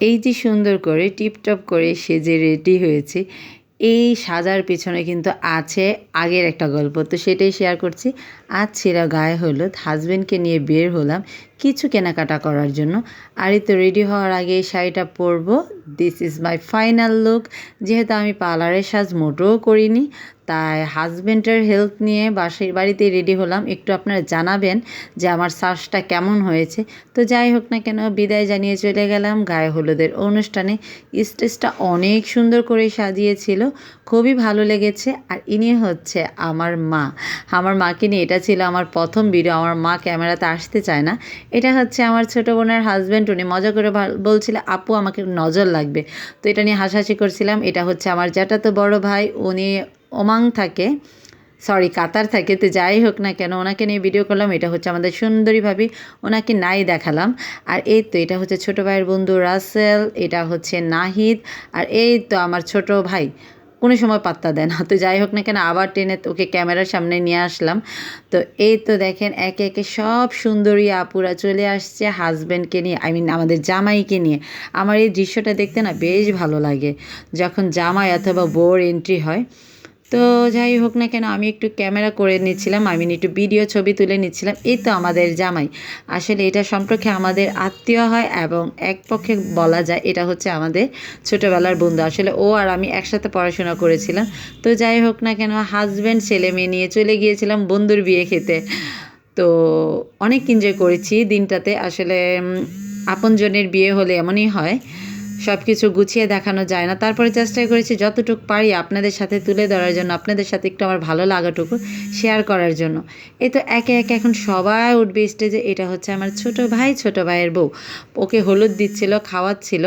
এই যে সুন্দর করে টিপটপ করে সেজে রেডি হয়েছে, এই সাজার পেছনে কিন্তু আছে আগের একটা গল্প। তো সেটাই শেয়ার করছি। আজ ছেঁড়া গায়ে হলুদ। হাজব্যান্ডকে নিয়ে বের হলাম। কিছু কেনাকাটা করার জন্য। আর এই তো রেডি হওয়ার আগে এই শাড়িটা পরবো। This is my final look যেহেতু আমি পার্লারের সাজ মোটেও করিনি, তাই হাজব্যান্ডের হেল্প নিয়ে বাসার বাড়িতে রেডি হলাম। একটু আপনারা জানাবেন যে আমার শ্বাসটা কেমন হয়েছে। তো যাই হোক না কেন, বিদায় জানিয়ে চলে গেলাম গায়ে হলুদের অনুষ্ঠানে। স্টেজটা অনেক সুন্দর করে সাজিয়েছিল, খুবই ভালো লেগেছে। আর ইনি হচ্ছে আমার মা। আমার মাকে নিয়ে এটা ছিল আমার প্রথম ভিডিও আমার মা ক্যামেরাতে আসতে চায় না। এটা হচ্ছে আমার ছোটো বোনের হাজব্যান্ড উনি মজা করে বলছিল, আপু, আমাকে নজর লাগবে। তো এটা নিয়ে হাসাহাসি করছিলাম। এটা হচ্ছে আমার যেটা জ্যাঠাতো বড় ভাই, উনি ওমাং থাকে সরি কাতার থাকে, তো যাই হোক না কেন, ওনাকে নিয়ে ভিডিও করলাম। এটা হচ্ছে আমাদের সুন্দরী ভাবি, ওনাকে নাই দেখালাম। আর এই তো, এটা হচ্ছে ছোটো ভাইয়ের বন্ধু রাসেল, এটা হচ্ছে নাহিদ, আর এই তো আমার ছোট ভাই। কোনো সময় পাত্তা দেয় না। তো যাই হোক না কেন, আবার টেনে ওকে ক্যামেরার সামনে নিয়ে আসলাম। তো এই তো দেখেন, একে একে সব সুন্দরী আপুরা চলে আসছে হাজব্যান্ডকে নিয়ে আই মিন আমাদের জামাইকে নিয়ে। আমার এই দৃশ্যটা দেখতে না বেশ ভালো লাগে। যখন জামাই অথবা বোর এন্ট্রি হয় তো যাই হোক না কেন, আমি একটু ক্যামেরা করে নিচ্ছিলাম, আমি একটু ভিডিও ছবি তুলে নিচ্ছিলাম। এই তো আমাদের জামাই। আসলে এটা সম্পর্কে আমাদের আত্মীয় হয় এবং এক পক্ষে বলা যায় এটা হচ্ছে আমাদের ছোটোবেলার বন্ধু। আসলে ও আর আমি একসাথে পড়াশোনা করেছিলাম। তো যাই হোক না কেন হাজব্যান্ড ছেলে মেয়ে নিয়ে চলে গিয়েছিলাম বন্ধুর বিয়ে খেতে। তো অনেক এনজয় করেছি দিনটাতে। আসলে আপনজনের বিয়ে হলে এমনই হয় সব কিছু গুছিয়ে দেখানো যায় না। তারপরে চেষ্টা করেছি যতটুকু পারি আপনাদের সাথে তুলে ধরার জন্য, আপনাদের সাথে একটু আমার ভালো লাগাটুকু শেয়ার করার জন্য। এই তো একে একে এখন সবাই উঠবে স্টেজে এটা হচ্ছে আমার ছোট ভাই, ছোট ভাইয়ের বউ। ওকে হলুদ দিচ্ছিল, খাওয়াচ্ছিল,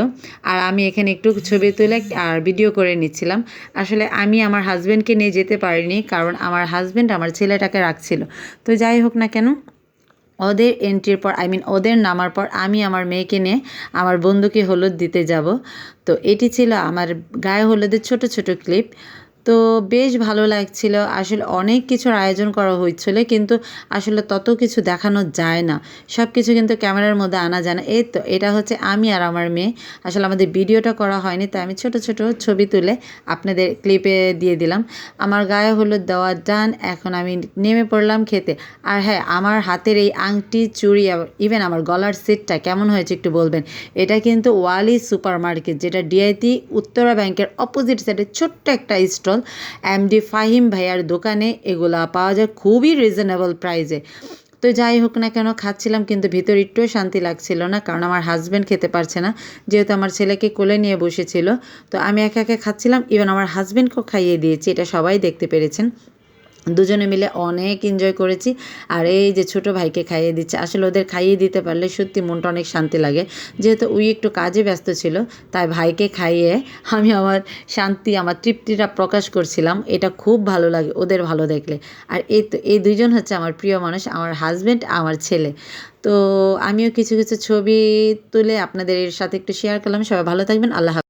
আর আমি এখানে একটু ছবি তুলে আর ভিডিও করে নিচ্ছিলাম। আসলে আমি আমার হাজব্যান্ডকে নিয়ে যেতে পারিনি, কারণ আমার হাজব্যান্ড আমার ছেলেটাকে রাখছিল। তো যাই হোক না কেন ওদের এন্ট্রির পর আই মিন ওদের নামার পর আমি আমার মেয়েকে নিয়ে আমার বন্ধুকে হলুদ দিতে যাব। তো এটি ছিল আমার গায়ে হলুদের ছোট ছোট ক্লিপ তো বেশ ভালো লাগছিল। আসলে অনেক কিছুর আয়োজন করা হয়েছিল, কিন্তু আসলে তত কিছু দেখানো যায় না। সব কিছু কিন্তু ক্যামেরার মধ্যে আনা যায় না। এই তো, এটা হচ্ছে আমি আর আমার মেয়ে। আসলে আমাদের ভিডিওটা করা হয়নি, তাই আমি ছোট ছোট ছবি তুলে আপনাদের ক্লিপে দিয়ে দিলাম। আমার গায়ে হলুদ দেওয়া ডান এখন আমি নেমে পড়লাম খেতে। আর হ্যাঁ আমার হাতের এই আংটি, চুড়ি ইভেন আমার গলার সেটটা কেমন হয়েছে একটু বলবেন? এটা কিন্তু ওয়ালি সুপার মার্কেট যেটা ডিআইটি উত্তরা ব্যাংকের অপোজিট সাইডে ছোট্ট একটা স্টল স্টল এমডি ফাহিম ভাইয়ার দোকানে এগুলা পাওয়া যায় খুবই রিজনেবল প্রাইজে তো যাই হোক না কেন, খাচ্ছিলাম কিন্তু ভিতর একটুও শান্তি লাগছিল না, কারণ আমার হাজব্যান্ড খেতে পারছে না, যেহেতু আমার ছেলেকে কোলে নিয়ে বসেছিল। তো আমি একা একা খাচ্ছিলাম ইভেন আমার হাজব্যান্ডকেও খাইয়ে দিয়েছি, এটা সবাই দেখতে পেরেছেন। দুজনে মিলে অনেক এনজয় করেছি। আর এই যে ছোট ভাইকে খাইয়ে দিচ্ছে, আসলে ওদের খাইয়ে দিতে পারলে সত্যি মনটা অনেক শান্তি লাগে। যেহেতু উই একটু কাজে ব্যস্ত ছিল, তাই ভাইকে খাইয়ে আমি আমার শান্তি, আমার তৃপ্তিটা প্রকাশ করছিলাম। এটা খুব ভালো লাগে, ওদের ভালো দেখলে। আর এই তো, এই দুজন হচ্ছে আমার প্রিয় মানুষ, আমার হাজব্যান্ড আমার ছেলে। তো আমিও কিছু কিছু ছবি তুলে আপনাদের সাথে একটু শেয়ার করলাম। সবাই ভালো থাকবেন, আল্লাহ